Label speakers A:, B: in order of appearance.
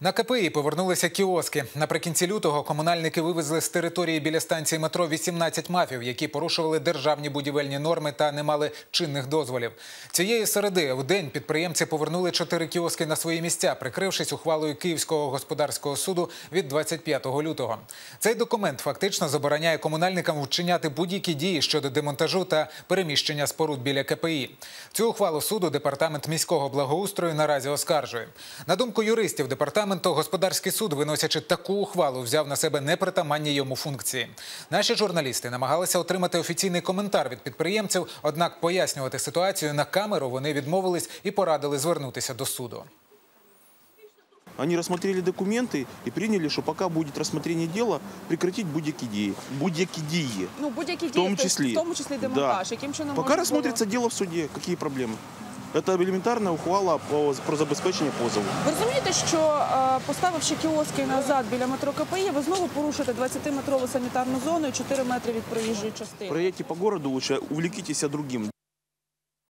A: На КПІ повернулися кіоски. Наприкінці лютого комунальники вивезли з території біля станції метро 18 мафів, які порушували державні будівельні норми та не мали чинних дозволів. Цієї середи в день підприємці повернули чотири кіоски на свої місця, прикрившись ухвалою Київського господарського суду від 25 лютого. Цей документ фактично забороняє комунальникам вчиняти будь-які дії щодо демонтажу та переміщення споруд біля КПІ. Цю ухвалу суду департамент міського благоустрою наразі оскаржує. На думку юристів департаменту, господарський суд, виносячи таку ухвалу, взяв на себе непритаманні йому функції. Наші журналісти намагалися отримати офіційний коментар від підприємців, однак пояснювати ситуацію на камеру вони відмовились і порадили звернутися до суду.
B: Они рассмотрели документы и приняли, что пока будет рассмотрение дела, прекратить будь-які дії. Будь-які дії.
C: Ну, будь-які
B: В
C: дії,
B: тому
C: тобто,
B: числі.
C: в тому числі демонтаж.
B: Да.
C: Яким чином
B: Пока рассмотрится
C: було-
B: дело в суде. Какие проблемы? Это елементарна ухвала про забезпечення позову.
C: Ви розумієте, що е, поставивши кіоски назад біля метро КПІ, ви знову порушите 20-метрову санітарну зону і 4 метри від проїжджої частини.
B: Проедете по городу лучше, увлекитесь другим.